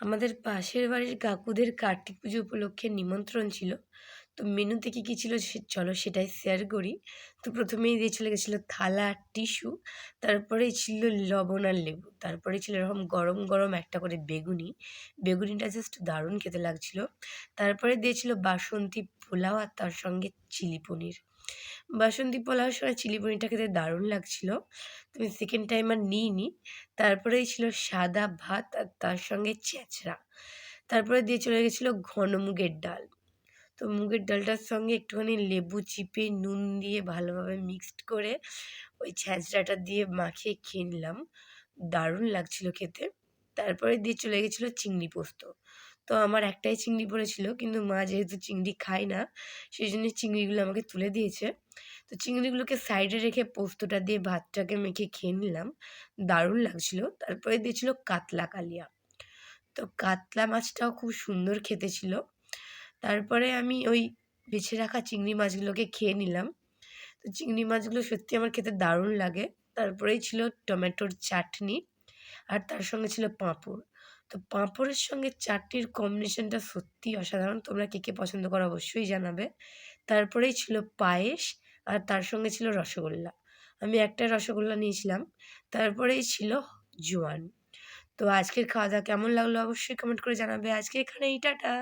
আমাদের পাশের বাড়ির কাকুদের কার্তিক পুজো উপলক্ষে নিমন্ত্রণ ছিল। তো মেনুতে কী কী ছিল সে চলো সেটাই শেয়ার করি। তো প্রথমেই দিয়ে চলে গেছিল থালা আর টিস্যু তারপরেই ছিল লবণ আর লেবু তারপরে ছিল এরকম গরম গরম একটা করে বেগুনি। বেগুনিটা জাস্ট দারুণ খেতে লাগছিল। তারপরে দিয়েছিল বাসন্তী পোলাও আর তার সঙ্গে চিলি পনির। বাসন্তী পোলাওর সঙ্গে চিলি পনিরটা খেতে দারুণ লাগছিল। তো আমি সেকেন্ড টাইম আর নিইনি। তারপরেই ছিল সাদা ভাত আর তার সঙ্গে ছেঁচড়া। তারপরে দিয়ে চলে গেছিল ঘন মুগের ডাল। তো মুগের ডালটার সঙ্গে একটুখানি লেবু চিপে নুন দিয়ে ভালোভাবে মিক্সড করে ওই ছ্যাঁচড়াটা দিয়ে মাখিয়ে খেয়ে দারুণ লাগছিল খেতে। তারপরে দিয়ে চলে গেছিল চিংড়ি পোস্ত। তো আমার একটাই চিংড়ি পড়েছিল, কিন্তু মা যেহেতু চিংড়ি খায় না সেই জন্য চিংড়িগুলো আমাকে তুলে দিয়েছে। তো চিংড়িগুলোকে সাইডে রেখে পোস্তটা দিয়ে ভাতটাকে মেখে খেয়ে নিলাম। দারুণ লাগছিল। তারপরে দিয়েছিল কাতলা কালিয়া। তো কাতলা মাছটাও খুব সুন্দর খেতে ছিল। তারপরে আমি ওই বেছে রাখা চিংড়ি মাছগুলোকে খেয়ে নিলাম। তো চিংড়ি মাছগুলো সত্যি আমার খেতে দারুণ লাগে। তারপরেই ছিল টমেটোর চাটনি। আর তার সঙ্গে ছিল পাঁপড়। তো পাঁপড়ের সঙ্গে চাটনির কম্বিনেশনটা সত্যিই অসাধারণ। তোমরা কে কে পছন্দ করো অবশ্যই জানাবে। তারপরেই ছিল পায়েস আর তার সঙ্গে ছিল রসগোল্লা। আমি একটা রসগোল্লা নিয়েছিলাম। তারপরেই ছিল জোয়ান। তো আজকের খাওয়া দাওয়া কেমন লাগল অবশ্যই কমেন্ট করে জানাবে। আজকে এখানেই, টাটা!